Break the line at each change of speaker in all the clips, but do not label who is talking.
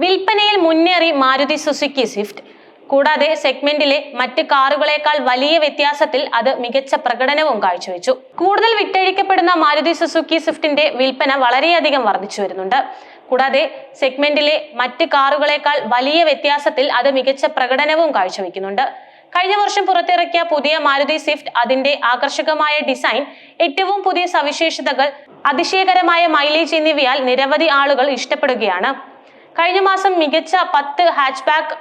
വിൽപ്പനയിൽ മുന്നേറി Maruti Suzuki Swift. കൂടാതെ സെഗ്മെന്റിലെ മറ്റ് കാറുകളേക്കാൾ വലിയ വ്യത്യാസത്തിൽ അത് മികച്ച പ്രകടനവും കാഴ്ചവെച്ചു. കൂടുതൽ വിറ്റഴിക്കപ്പെടുന്ന മാരുതി സുസുക്കി സ്വിഫ്റ്റിന്റെ വിൽപ്പന വളരെയധികം വർദ്ധിച്ചു വരുന്നുണ്ട്. കൂടാതെ സെഗ്മെന്റിലെ മറ്റ് കാറുകളേക്കാൾ വലിയ വ്യത്യാസത്തിൽ അത് മികച്ച പ്രകടനവും കാഴ്ചവെക്കുന്നുണ്ട്. കഴിഞ്ഞ വർഷം പുറത്തിറക്കിയ പുതിയ മാരുതി സ്വിഫ്റ്റ് അതിന്റെ ആകർഷകമായ ഡിസൈൻ ഏറ്റവും പുതിയ സവിശേഷതകൾ അതിശയകരമായ മൈലേജ് എന്നിവയാൽ നിരവധി ആളുകൾ ഇഷ്ടപ്പെടുകയാണ്. കഴിഞ്ഞ മാസം മികച്ച പത്ത് ഹാച്ച്ബാക്ക്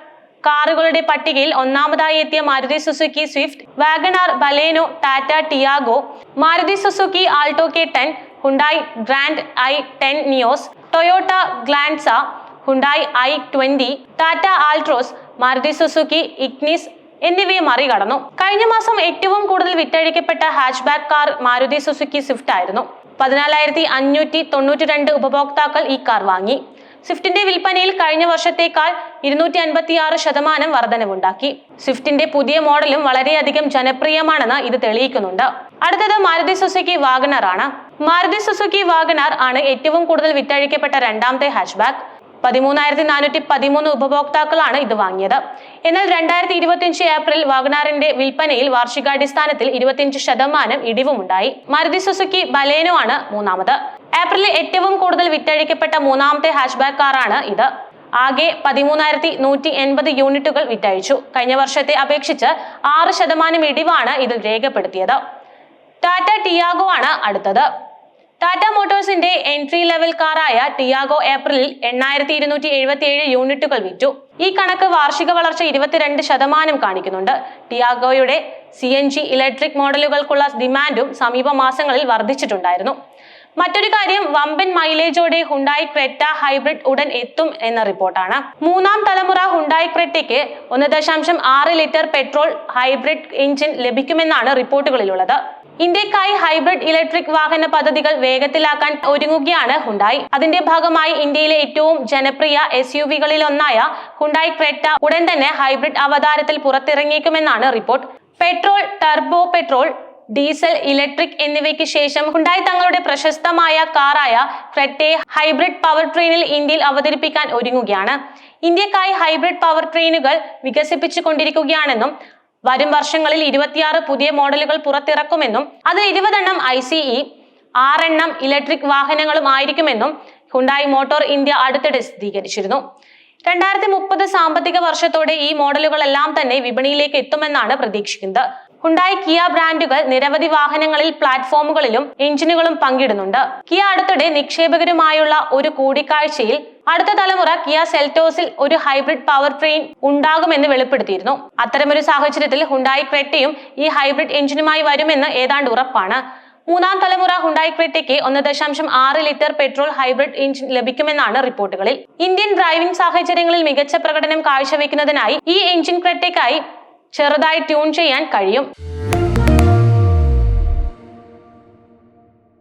കാറുകളുടെ പട്ടികയിൽ ഒന്നാമതായി എത്തിയ Maruti Suzuki Swift WagonR Baleno Tata Tiago Maruti Suzuki Alto K ten Hyundai Grand i ten Nios Toyota Glanza Hyundai i twenty Tata Altroz Maruti Suzuki Ignis എന്നിവയെ മറികടന്നു. കഴിഞ്ഞ മാസം ഏറ്റവും കൂടുതൽ വിറ്റഴിക്കപ്പെട്ട hatchback car Maruti Suzuki Swift ആയിരുന്നു. പതിനാലായിരത്തി അഞ്ഞൂറ്റി തൊണ്ണൂറ്റി രണ്ട് ഉപഭോക്താക്കൾ ഈ കാർ വാങ്ങി. സ്വിഫ്റ്റിന്റെ വിൽപ്പനയിൽ കഴിഞ്ഞ വർഷത്തേക്കാൾ ഇരുന്നൂറ്റി അൻപത്തി ആറ് ശതമാനം വർധനവുണ്ടാക്കി. സ്വിഫ്റ്റിന്റെ പുതിയ മോഡലും വളരെയധികം ജനപ്രിയമാണെന്ന് ഇത് തെളിയിക്കുന്നുണ്ട്. അടുത്തത് മാരുതി സുസുക്കി വാഗണർ ആണ് മാരുതി സുസുക്കി വാഗണർ ആണ് ഏറ്റവും കൂടുതൽ വിറ്റഴിക്കപ്പെട്ട രണ്ടാമത്തെ ഹാച്ച്ബാക്ക് പതിമൂന്നായിരത്തി നാനൂറ്റി പതിമൂന്ന് ഉപഭോക്താക്കളാണ് ഇത് വാങ്ങിയത്. എന്നാൽ രണ്ടായിരത്തി ഇരുപത്തിയഞ്ച് ഏപ്രിൽ വാഗ്നാറിന്റെ വിൽപ്പനയിൽ വാർഷികാടിസ്ഥാനത്തിൽ ഇരുപത്തിയഞ്ച് ശതമാനം ഇടിവുമുണ്ടായി. മാരുതി സുസുക്കി ബലേനോ ആണ് മൂന്നാമത്. ഏപ്രിലിൽ ഏറ്റവും കൂടുതൽ വിറ്റഴിക്കപ്പെട്ട മൂന്നാമത്തെ ഹാഷ്ബാക്ക് കാറാണ് ഇത്. ആകെ പതിമൂന്നായിരത്തി നൂറ്റി എൺപത് യൂണിറ്റുകൾ വിറ്റഴിച്ചു. കഴിഞ്ഞ വർഷത്തെ അപേക്ഷിച്ച് ആറ് ശതമാനം ഇടിവാണ് ഇതിൽ രേഖപ്പെടുത്തിയത്. ടാറ്റ ടിയാഗോ ആണ് അടുത്തത്. ടാറ്റ മോട്ടോഴ്സിന്റെ എൻട്രി ലെവൽ കാറായ ടിയാഗോ ഏപ്രിലിൽ എണ്ണായിരത്തി ഇരുന്നൂറ്റി എഴുപത്തി ഏഴ് യൂണിറ്റുകൾ വിറ്റു. ഈ കണക്ക് വാർഷിക വളർച്ച ഇരുപത്തിരണ്ട് ശതമാനം കാണിക്കുന്നുണ്ട്. ടിയാഗോയുടെ സി എൻ ജി ഇലക്ട്രിക് മോഡലുകൾക്കുള്ള ഡിമാൻഡും സമീപ മാസങ്ങളിൽ വർദ്ധിച്ചിട്ടുണ്ടായിരുന്നു. മറ്റൊരു കാര്യം വമ്പൻ മൈലേജോടെ ഹുണ്ടായി ക്രെറ്റ ഹൈബ്രിഡ് ഉടൻ എത്തും എന്ന റിപ്പോർട്ടാണ്. മൂന്നാം തലമുറ ഹുണ്ടായി ക്രെറ്റയ്ക്ക് ഒന്ന് ദശാംശം ആറ് ലിറ്റർ പെട്രോൾ ഹൈബ്രിഡ് എഞ്ചിൻ ലഭിക്കുമെന്നാണ് റിപ്പോർട്ടുകളിലുള്ളത്. ഇന്ത്യക്കായി ഹൈബ്രിഡ് ഇലക്ട്രിക് വാഹന പദ്ധതികൾ വേഗത്തിലാക്കാൻ ഒരുങ്ങുകയാണ് ഹുണ്ടായി. അതിന്റെ ഭാഗമായി ഇന്ത്യയിലെ ഏറ്റവും ജനപ്രിയ എസ് യു വികളിൽ ഒന്നായ ഹുണ്ടായി ക്രെറ്റ ഉടൻ തന്നെ ഹൈബ്രിഡ് അവതാരത്തിൽ പുറത്തിറങ്ങിയേക്കുമെന്നാണ് report. Petrol turbo petrol diesel electric എന്നിവയ്ക്ക് ശേഷം ഹുണ്ടായി തങ്ങളുടെ പ്രശസ്തമായ കാറായ ക്രെറ്റയെ ഹൈബ്രിഡ് പവർ ട്രെയിനിൽ ഇന്ത്യയിൽ അവതരിപ്പിക്കാൻ ഒരുങ്ങുകയാണ്. ഇന്ത്യക്കായി ഹൈബ്രിഡ് പവർ ട്രെയിനുകൾ വികസിപ്പിച്ചു കൊണ്ടിരിക്കുകയാണെന്നും വരും വർഷങ്ങളിൽ ഇരുപത്തിയാറ് പുതിയ മോഡലുകൾ പുറത്തിറക്കുമെന്നും അതിൽ ഇരുപതെണ്ണം ഐ സി ഇ ആറെണ്ണം ഇലക്ട്രിക് വാഹനങ്ങളും ആയിരിക്കുമെന്നും ഹുണ്ടായി മോട്ടോർ ഇന്ത്യ അടുത്തിടെ സ്ഥിരീകരിച്ചിരുന്നു. രണ്ടായിരത്തി മുപ്പത് സാമ്പത്തിക വർഷത്തോടെ ഈ മോഡലുകളെല്ലാം തന്നെ വിപണിയിലേക്ക് എത്തുമെന്നാണ് പ്രതീക്ഷിക്കുന്നത്. ഹുണ്ടായി കിയ ബ്രാൻഡുകൾ നിരവധി വാഹനങ്ങളിൽ പ്ലാറ്റ്ഫോമുകളിലും എഞ്ചിനുകളും പങ്കിടുന്നുണ്ട്. കിയ അടുത്തിടെ നിക്ഷേപകരുമായുള്ള ഒരു കൂടിക്കാഴ്ചയിൽ അടുത്ത തലമുറ കിയ സെൽറ്റോസിൽ ഒരു ഹൈബ്രിഡ് പവർ ട്രെയിൻ ഉണ്ടാകുമെന്ന് വെളിപ്പെടുത്തിയിരുന്നു. അത്തരമൊരു സാഹചര്യത്തിൽ ഹുണ്ടായി ക്രെറ്റയും ഈ ഹൈബ്രിഡ് എഞ്ചിനുമായി വരുമെന്ന് ഏതാണ്ട് ഉറപ്പാണ്. മൂന്നാം തലമുറ ഹുണ്ടായി ക്രെറ്റയ്ക്ക് ഒന്ന് ദശാംശം ആറ് ലിറ്റർ പെട്രോൾ ഹൈബ്രിഡ് എഞ്ചിൻ ലഭിക്കുമെന്നാണ് റിപ്പോർട്ടുകളിൽ. ഇന്ത്യൻ ഡ്രൈവിംഗ് സാഹചര്യങ്ങളിൽ മികച്ച പ്രകടനം കാഴ്ചവെക്കുന്നതിനായി ഈ എഞ്ചിൻ ക്രെറ്റയ്ക്കായി ചെറുതായി ട്യൂൺ ചെയ്യാൻ കഴിയും.